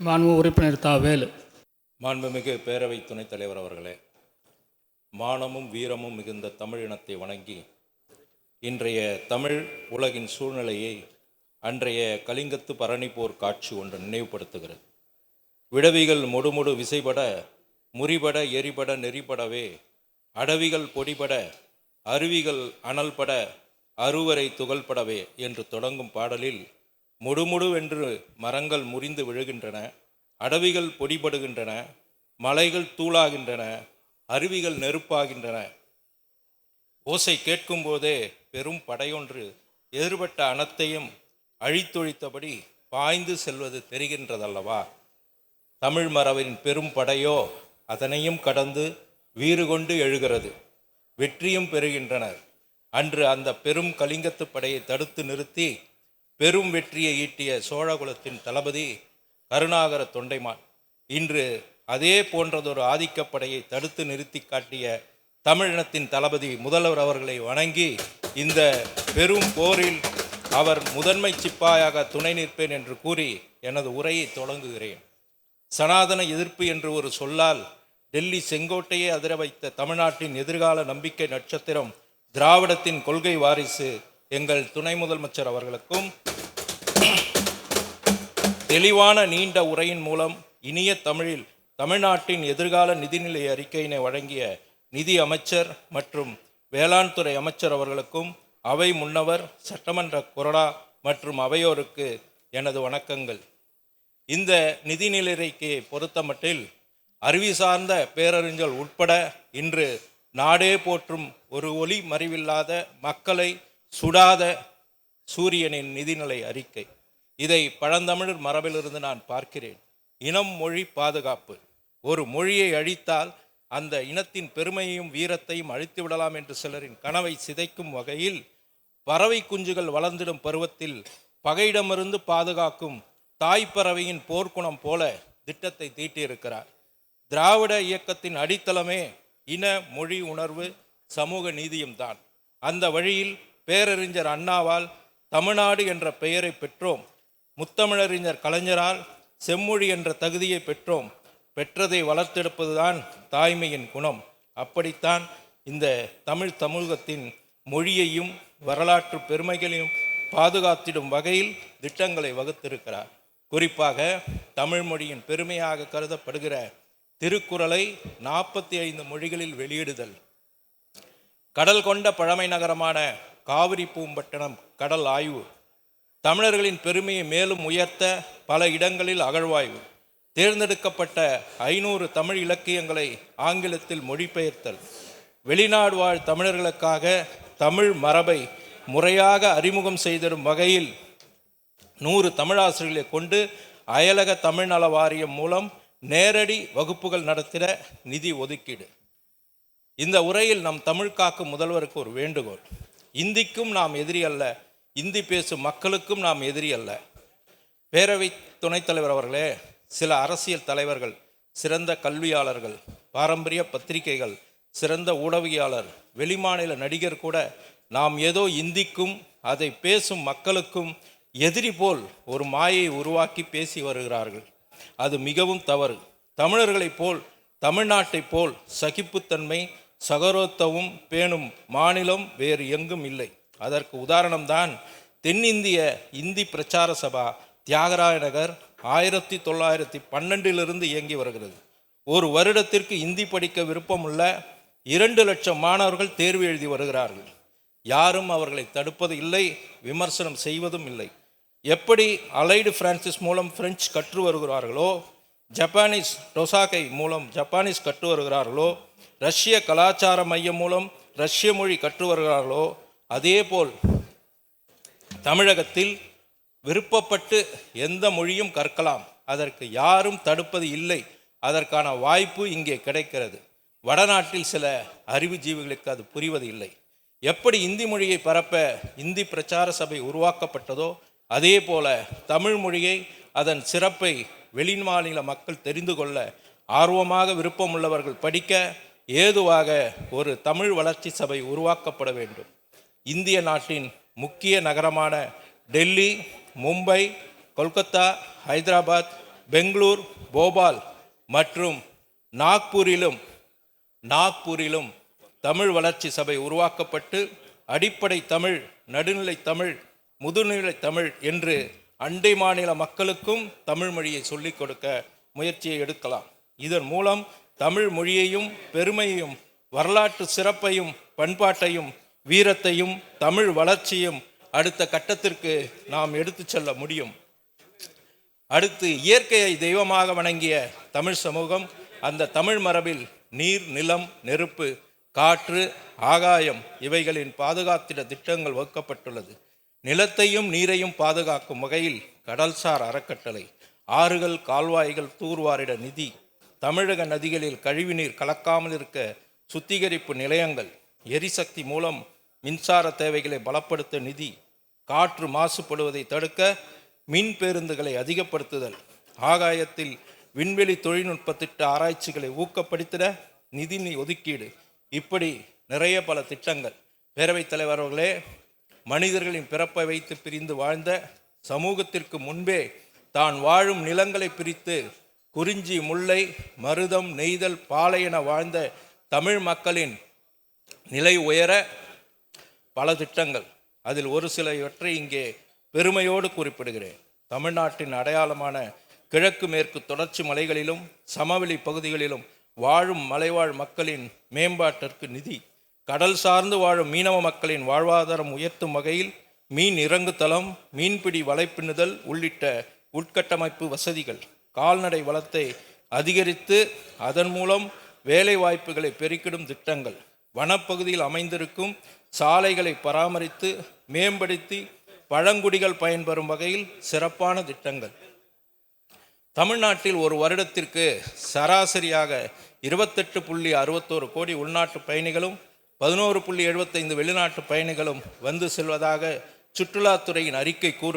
மாண்பு உறுப்பினர் தா வேலு மாண்புமிகு பேரவை துணைத் தலைவர் அவர்களே மானமும் வீரமும் மிகுந்த தமிழ் இனத்தை வணங்கி இன்றைய தமிழ் உலகின் சூழ்நிலையை அன்றைய கலிங்கத்து பரணி போர் காட்சி ஒன்று நினைவுபடுத்துகிறது. விடவிகள் முடுமுடு விசைபட முறிபட எரிபட நெறிபடவே அடவிகள் பொடிபட அருவிகள் அனல்பட அருவரை துகள்படவே என்று தொடங்கும் பாடலில் முடுமுடுவென்று மரங்கள் முறிந்து விழுகின்றன அடவிகள் பொடிபடுகின்றன மலைகள் தூளாகின்றன அருவிகள் நெருப்பாகின்றன. ஓசை கேட்கும்போதே பெரும் படையொன்று எதிர்பட்ட அனத்தையும் அழித்தொழித்தபடி பாய்ந்து செல்வது தெரிகின்றதல்லவா? தமிழ் மரபின் பெரும் படையோ அதனையும் கடந்து வீறு கொண்டு எழுகிறது. வெற்றியும் பெறுகின்றனர். அன்று அந்த பெரும் கலிங்கத்து படையை தடுத்து நிறுத்தி பெரும் வெற்றியை ஈட்டிய சோழகுலத்தின் தளபதி கருணாகர தொண்டைமான். இன்று அதே போன்றதொரு ஆதிக்கப்படையை தடுத்து நிறுத்தி காட்டிய தமிழினத்தின் தளபதி முதல்வர் அவர்களை வணங்கி இந்த பெரும் போரில் அவர் முதன்மை சிப்பாயாக துணை நிற்பேன் என்று கூறி எனது உரையை தொடங்குகிறேன். சனாதன எதிர்ப்பு என்று ஒரு சொல்லால் டெல்லி செங்கோட்டையை அதிர வைத்த தமிழ்நாட்டின் எதிர்கால நம்பிக்கை நட்சத்திரம் திராவிடத்தின் கொள்கை வாரிசு எங்கள் துணை முதலமைச்சர் அவர்களுக்கும் தெளிவான நீண்ட உரையின் மூலம் இனிய தமிழில் தமிழ்நாட்டின் எதிர்கால நிதிநிலை அறிக்கையினை வழங்கிய நிதி அமைச்சர் மற்றும் வேளாண் துறை அமைச்சர் அவர்களுக்கும் அவை முன்னவர் சட்டமன்ற கொறடா மற்றும் அவையோருக்கு எனது வணக்கங்கள். இந்த நிதிநிலை அறிக்கையை பொறுத்தமட்டில் அறிவி சார்ந்த பேரறிஞர் உட்பட இன்று நாடே போற்றும் ஒரு ஒளி மறிவில்லாத மக்களை சுடாத சூரியனின் நிதிநிலை அறிக்கை. இதை பழந்தமிழர் மரபிலிருந்து நான் பார்க்கிறேன். இனம் மொழி பாதுகாப்பு. ஒரு மொழியை அழித்தால் அந்த இனத்தின் பெருமையையும் வீரத்தையும் அழித்து விடலாம் என்று சிலரின் கனவை சிதைக்கும் வகையில் பறவை குஞ்சுகள் வளர்ந்திடும் பருவத்தில் பகையிடமிருந்து பாதுகாக்கும் தாய்ப்பறவையின் போர்க்குணம் போல திட்டத்தை தீட்டியிருக்கிறார். திராவிட இயக்கத்தின் அடித்தளமே இன மொழி உணர்வு சமூக நீதியும் தான் அந்த வழியில் பேரறிஞர் அண்ணாவால் தமிழ்நாடு என்ற பெயரை பெற்றோம். முத்தமிழறிஞர் கலைஞரால் செம்மொழி என்ற தகுதியை பெற்றோம். பெற்றதை வளர்த்தெடுப்பதுதான் தாய்மையின் குணம். அப்படித்தான் இந்த தமிழ் சமூகத்தின் மொழியையும் வரலாற்று பெருமைகளையும் பாதுகாத்திடும் வகையில் திட்டங்களை வகுத்திருக்கிறார். குறிப்பாக தமிழ் மொழியின் பெருமையாக கருதப்படுகிற திருக்குறளை நாற்பத்தி ஐந்து மொழிகளில் வெளியிடுதல். கடல் கொண்ட பழமை நகரமான காவிரி பூம்பட்டினம் கடல் ஆய்வு. தமிழர்களின் பெருமையை மேலும் உயர்த்த பல இடங்களில் அகழ்வாய்வு. தேர்ந்தெடுக்கப்பட்ட ஐநூறு தமிழ் இலக்கியங்களை ஆங்கிலத்தில் மொழிபெயர்த்தல். வெளிநாடு வாழ் தமிழர்களுக்காக தமிழ் மரபை முறையாக அறிமுகம் செய்திடும் வகையில் நூறு தமிழாசிரியர்களை கொண்டு அயலக தமிழ் நல வாரியம் மூலம் நேரடி வகுப்புகள் நடத்திட நிதி ஒதுக்கீடு. இந்த உரையில் நம் தமிழ் காக்கும் முதல்வருக்கு ஒரு வேண்டுகோள். இந்திக்கும் நாம் எதிரி அல்ல. இந்தி பேசும் மக்களுக்கும் நாம் எதிரி அல்ல. பேரவை துணைத் தலைவர் அவர்களே சில அரசியல் தலைவர்கள் சிறந்த கல்வியாளர்கள் பாரம்பரிய பத்திரிகைகள் சிறந்த ஊடகவியாளர் வெளிமாநில நடிகர் கூட நாம் ஏதோ இந்திக்கும் அதை பேசும் மக்களுக்கும் எதிரி போல் ஒரு மாயை உருவாக்கி பேசி வருகிறார்கள். அது மிகவும் தவறு. தமிழர்களைப் போல் தமிழ்நாட்டைப் போல் சகிப்புத்தன்மை சகரோத்தவும் பேணும் மாநிலம் வேறு எங்கும் இல்லை. அதற்கு உதாரணம்தான் தென்னிந்திய இந்தி பிரச்சார சபா தியாகராய நகர் ஆயிரத்தி தொள்ளாயிரத்தி பன்னெண்டிலிருந்து இயங்கி வருகிறது. ஒரு வருடத்திற்கு இந்தி படிக்க விருப்பமுள்ள இரண்டு லட்சம் மாணவர்கள் தேர்வு எழுதி வருகிறார்கள். யாரும் அவர்களை தடுப்பது இல்லை விமர்சனம் செய்வதும் இல்லை. எப்படி அலைடு பிரான்சிஸ் மூலம் பிரெஞ்சு கற்று வருகிறார்களோ ஜப்பானீஸ் டொசாகை மூலம் ஜப்பானீஸ் கற்று வருகிறார்களோ ரஷ்ய கலாச்சார மையம் மூலம் ரஷ்ய மொழி கற்று வருகிறார்களோ அதேபோல் தமிழகத்தில் விருப்பப்பட்டு எந்த மொழியும் கற்கலாம். அதற்கு யாரும் தடுப்பது இல்லை. அதற்கான வாய்ப்பு இங்கே கிடைக்கிறது. வடநாட்டில் சில அறிவுஜீவிகளுக்கு அது புரிவது இல்லை. எப்படி இந்தி மொழியை பரப்ப இந்தி பிரச்சார சபை உருவாக்கப்பட்டதோ அதே போல தமிழ் மொழியை அதன் சிறப்பை வெளிமாநில மக்கள் தெரிந்து கொள்ள ஆர்வமாக விருப்பமுள்ளவர்கள் படிக்க ஏதுவாக ஒரு தமிழ் வளர்ச்சி சபை உருவாக்கப்பட வேண்டும். இந்திய நாட்டின் முக்கிய நகரமான டெல்லி மும்பை கொல்கத்தா ஹைதராபாத் பெங்களூர் போபால் மற்றும் நாக்பூரிலும் நாக்பூரிலும் தமிழ் வளர்ச்சி சபை உருவாக்கப்பட்டு அடிப்படை தமிழ் நடுநிலை தமிழ் முதுநிலை தமிழ் என்று அண்டை மாநில மக்களுக்கும் தமிழ் மொழியை சொல்லிக் கொடுக்க முயற்சியை எடுக்கலாம். இதன் மூலம் தமிழ் மொழியையும் பெருமையையும் வரலாற்று சிறப்பையும் பண்பாட்டையும் வீரத்தையும் தமிழ் வளர்ச்சியும் அடுத்த கட்டத்திற்கு நாம் எடுத்துச் செல்ல முடியும். அடுத்து இயற்கையை தெய்வமாக வணங்கிய தமிழ் சமூகம் அந்த தமிழ் மரபில் நீர் நிலம் நெருப்பு காற்று ஆகாயம் இவைகளின் பாதுகாத்திட திட்டங்கள் வகுக்கப்பட்டுள்ளது. நிலத்தையும் நீரையும் பாதுகாக்கும் வகையில் கடல்சார் அறக்கட்டளை ஆறுகள் கால்வாய்கள் தூர்வாரிட நிதி தமிழக நதிகளில் கழிவுநீர் கலக்காமல் இருக்க சுத்திகரிப்பு நிலையங்கள் எரிசக்தி மூலம் மின்சார தேவைகளை பலப்படுத்த நிதி காற்று மாசுபடுவதை தடுக்க மின் பேருந்துகளை அதிகப்படுத்துதல் ஆகாயத்தில் விண்வெளி தொழில்நுட்ப திட்ட ஆராய்ச்சிகளை ஊக்கப்படுத்திட நிதி ஒதுக்கீடு. இப்படி நிறைய பல திட்டங்கள். பேரவைத் தலைவர் அவர்களே மனிதர்களின் பிறப்பை வைத்து பிரிந்து வாழ்ந்த சமூகத்திற்கு முன்பே தான் வாழும் நிலங்களை பிரித்து குறிஞ்சி முல்லை மருதம் நெய்தல் பாலை என வாழ்ந்த தமிழ் மக்களின் நிலை உயர பல திட்டங்கள். அதில் ஒரு சில இவற்றை இங்கே பெருமையோடு குறிப்பிடுகிறேன். தமிழ்நாட்டின் அடையாளமான கிழக்கு மேற்கு தொடர்ச்சி மலைகளிலும் சமவெளி பகுதிகளிலும் வாழும் மலைவாழ் மக்களின் மேம்பாட்டிற்கு நிதி. கடல் சார்ந்து வாழும் மீனவ மக்களின் வாழ்வாதாரம் உயர்த்தும் வகையில் மீன் இறங்கு தளம் மீன்பிடி வலைப்பின்னுதல் உள்ளிட்ட உட்கட்டமைப்பு வசதிகள். கால்நடை வளத்தை அதிகரித்து அதன் மூலம் வேலை வாய்ப்புகளை பெருக்கிடும் திட்டங்கள். வனப்பகுதியில் அமைந்திருக்கும் சாலைகளை பராமரித்து மேம்படுத்தி பழங்குடிகள் பயன்பெறும் வகையில் சிறப்பான திட்டங்கள். தமிழ்நாட்டில் ஒரு வருடத்திற்கு சராசரியாக இருபத்தெட்டு புள்ளி அறுபத்தோரு கோடி உள்நாட்டு பயணிகளும் பதினோரு புள்ளி எழுபத்தைந்து வெளிநாட்டு பயணிகளும் வந்து செல்வதாக சுற்றுலாத்துறையின் அறிக்கை கூறு